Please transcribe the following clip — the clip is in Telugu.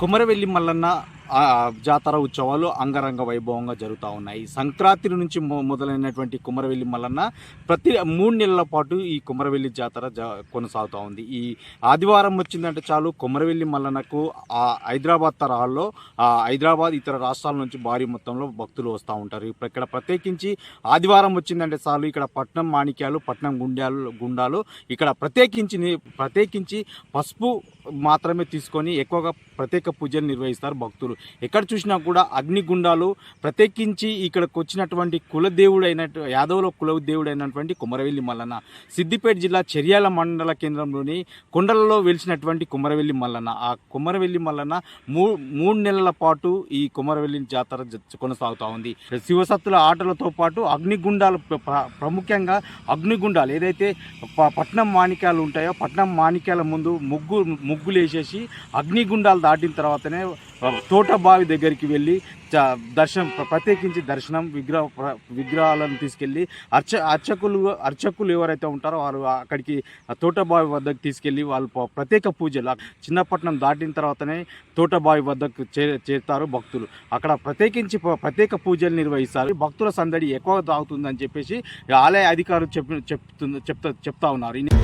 కొమరవెల్లి మల్లన్న జాతర ఉత్సవాలు అంగరంగ వైభవంగా జరుగుతూ ఉన్నాయి. సంక్రాంతి నుంచి మొ- మొదలైనటువంటి కుమరవెల్లి మల్లన్న ప్రతి మూడు నెలల పాటు ఈ కుమరవెల్లి జాతర కొనసాగుతూ ఉంది. ఈ ఆదివారం వచ్చిందంటే చాలు కుమరవెల్లి మల్లన్నకు ఆ హైదరాబాద్ తరహాల్లో ఆ హైదరాబాద్ ఇతర రాష్ట్రాల నుంచి భారీ మొత్తంలో భక్తులు వస్తూ ఉంటారు. ఇప్పుడు ఇక్కడ ప్రత్యేకించి ఆదివారం వచ్చిందంటే చాలు ఇక్కడ పట్నం మాణిక్యాలు పట్నం గుండాలు గుండాలు ఇక్కడ ప్రత్యేకించి ప్రత్యేకించి పసుపు మాత్రమే తీసుకొని ఎక్కువగా ప్రత్యేక పూజలు నిర్వహిస్తారు భక్తులు. ఎక్కడ చూసినా కూడా అగ్నిగుండాలు ప్రత్యేకించి ఇక్కడికి వచ్చినటువంటి కులదేవుడు అయినట్టు యాదవుల కులదేవుడు అయినటువంటి కుమరవెల్లి మల్లన్న. సిద్దిపేట జిల్లా చెర్యాల మండల కేంద్రంలోని కొండలలో వెలిసినటువంటి కుమరవెల్లి మల్లన్న. ఆ కుమరవెల్లి మల్లన్న మూ మూడు నెలల పాటు ఈ కుమరవెల్లి జాతర కొనసాగుతూ ఉంది. శివసత్తుల ఆటలతో పాటు అగ్నిగుండాలు ప్ర- ప్రాముఖ్యంగా అగ్నిగుండాలు ఏదైతే ప- పట్నం మాణిక్యాలు ఉంటాయో పట్నం మాణిక్యాల ముందు ముగ్గు ముగ్గులు వేసేసి అగ్నిగుండాలు దాటిన తర్వాతనే తోట బావి దగ్గరికి వెళ్ళి దర్శనం ప్ర- ప్రత్యేకించి దర్శనం విగ్రహ విగ్రహాలను తీసుకెళ్ళి అర్చ అర్చకులు అర్చకులు ఎవరైతే ఉంటారో వారు అక్కడికి తోటబావి వద్దకు తీసుకెళ్ళి వాళ్ళు ప్రత్యేక పూజలు. చిన్నపట్నం దాటిన తర్వాతనే తోటబావి వద్దకు చే చేరుతారు భక్తులు. అక్కడ ప్రత్యేకించి ప్రత్యేక పూజలు నిర్వహిస్తారు. భక్తుల సందడి ఎక్కువ తాగుతుందని చెప్పేసి ఆలయ అధికారులు చెప్పి చెప్తుంది చెప్తా చెప్తా ఉన్నారు.